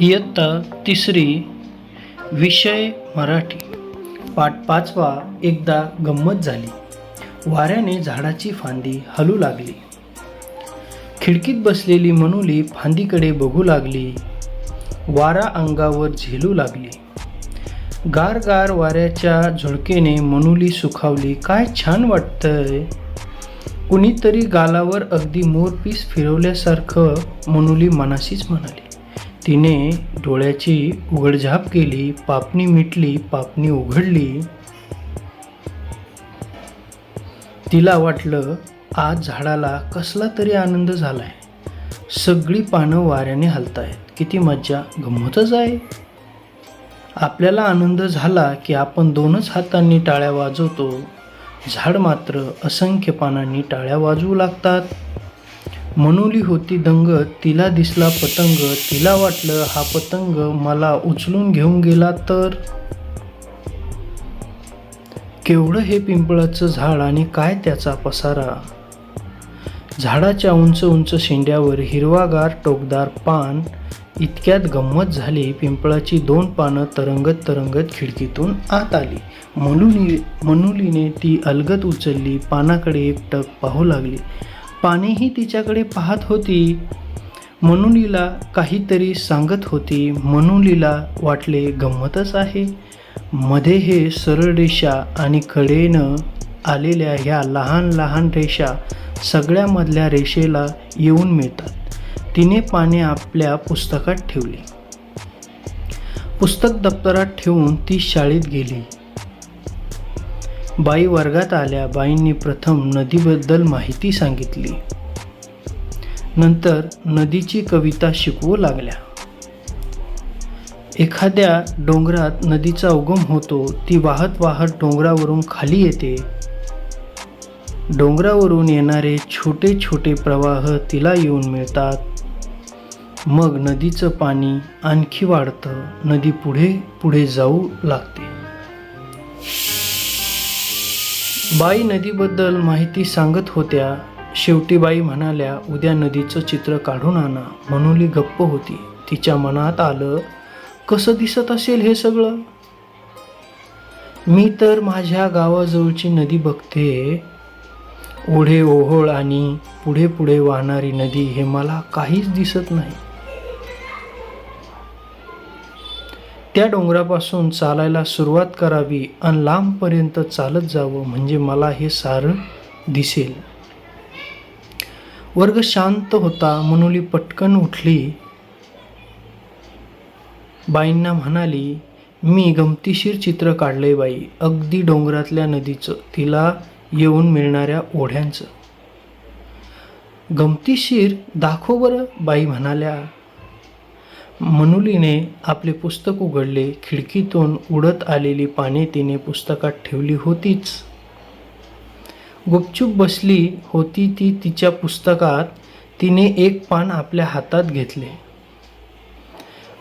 इयत्ता तिसरी विषय मराठी. पाठ पाचवा एकदा गंमत झाली. वाऱ्याने झाडाची फांदी हलू लागली. खिडकीत बसलेली मनुली फांदीकडे बघू लागली. वारा अंगावर झेलू लागली. गार गार वाऱ्याच्या झुळकेने मनुली सुखावली. काय छान वाटतंय. कुणीतरी गालावर अगदी मोरपीस फिरवल्यासारखं मनुली मनाशीच म्हणाली. तिने डोळ्याची उघडझाप केली पापणी मिटली पापणी उघडली. तिला वाटलं आज झाडाला कसला तरी आनंद झालाय. सगळी पानं वाऱ्याने हलतायत. किती मज्जा. गमतच आहे. आपल्याला आनंद झाला की आपण दोनच हातांनी टाळ्या वाजवतो. झाड मात्र असंख्य पानांनी टाळ्या वाजवू लागतात. मनुली होती दंग तिला दिसला पतंग तिला वाटलं हा पतंग मला उचलून घेऊन गेला तर? केवढं हे पिंपळाचं झाड आणि काय त्याचा पसारा? झाडाच्या उंच उंच शेंड्यावर हिरवागार टोकदार पान इतक्यात गंमत झाली पिंपळाची दोन पानं तरंगत तरंगत खिडकीतून आत आली. मनुली मनुलीने ती अलगत उचलली पानाकडे एकटक पाहू लागली. पानेही तिच्याकडे पाहत होती. मनुलीला काहीतरी सांगत होती. मनुलीला वाटले गंमतच आहे. मध्ये हे सरळ रेषा आणि कडेनं आलेल्या ह्या लहान लहान रेषा सगळ्यामधल्या रेषेला येऊन मिळतात. तिने पाने आपल्या पुस्तकात ठेवली. पुस्तक दप्तरात ठेवून ती शाळेत गेली. बाई वर्गात आल्या बाईंनी प्रथम नदीबद्दल माहिती सांगितली. नंतर नदीची कविता शिकवू लागल्या. एखाद्या डोंगरात नदीचा उगम होतो ती वाहत वाहत डोंगरावरून खाली येते. डोंगरावरून येणारे छोटे छोटे प्रवाह तिला येऊन मिळतात. मग नदीचं पाणी आणखी वाढतं नदी पुढे पुढे जाऊ लागते. बाई नदीबद्दल माहिती सांगत होत्या. शेवटी बाई म्हणाल्या उद्या नदीचं चित्र काढून आणा. म्हणूली गप्प होती. तिच्या मनात आलं कसं दिसत असेल हे सगळं? मी तर माझ्या गावाजवळची नदी बघते. ओढे ओहोळ आणि पुढे पुढे वाहणारी नदी हे मला काहीच दिसत नाही. त्या डोंगरापासून चालायला सुरुवात करावी आणि लांबपर्यंत चालत जावं म्हणजे मला हे सारं दिसेल. वर्ग शांत होता मनुली पटकन उठली. बाईंना म्हणाली मी गमतीशीर चित्र काढलंय बाई अगदी डोंगरातल्या नदीचं तिला येऊन मिळणाऱ्या ओढ्यांचं. गमतीशीर? दाखव बरं बाई म्हणाल्या. मनुलीने आपले पुस्तक उघडले खिडकीतून उडत आलेली पाने तिने पुस्तकात ठेवली होतीच. गुपचूप बसली होती ती तिच्या पुस्तकात तिने एक पान आपल्या हातात घेतले.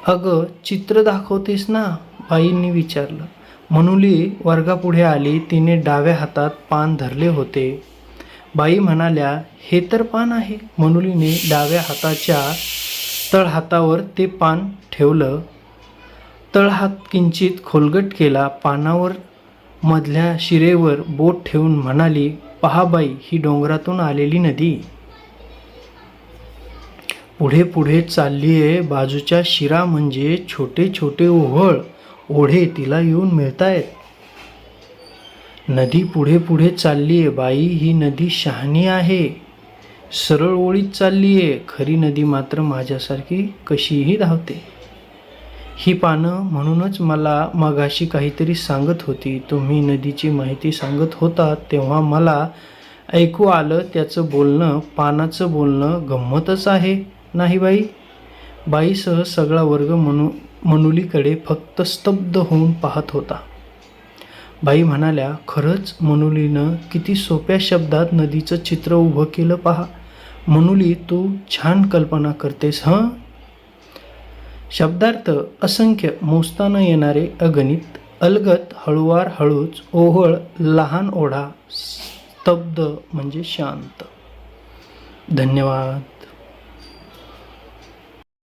अगं चित्र दाखवतेस ना? बाईंनी विचारलं. मनुली वर्गापुढे आली तिने डाव्या हातात पान धरले होते. बाई म्हणाल्या हे तर पान आहे. मनुलीने डाव्या हाताच्या तळहातावर ते पान ठेवलं. तळहात किंचित खोलगट केला पानावर मधल्या शिरेवर बोट ठेवून म्हणाली पहाबाई ही डोंगरातून आलेली नदी. पुढे पुढे चाललीये बाजूच्या शिरा म्हणजे छोटे छोटे ओहळ ओढे तिला येऊन मिळतायत. नदी पुढे पुढे चाललीये बाई ही नदी शहाणी आहे. सरळ ओळीत चालली आहे. खरी नदी मात्र माझ्यासारखी कशीही धावते. ही पानं म्हणूनच मला मगाशी काहीतरी सांगत होती. तुम्ही नदीची माहिती सांगत होता तेव्हा मला ऐकू आलं त्याचं बोलणं पानाचं बोलणं गंमतच आहे. नाही बाई? बाईसह सगळा वर्ग मनु मनुलीकडे फक्त स्तब्ध होऊन पाहत होता. बाई म्हणाल्या खरंच मनुलीनं किती सोप्या शब्दात नदीचं चित्र उभं केलं पहा. मनुली तू छान कल्पना करतेस हं? शब्दार्थ असंख्य मोजता न येणारे अगणित अलगत हळुवार हळूच ओहळ लहान ओढा स्तब्ध म्हणजे शांत. धन्यवाद.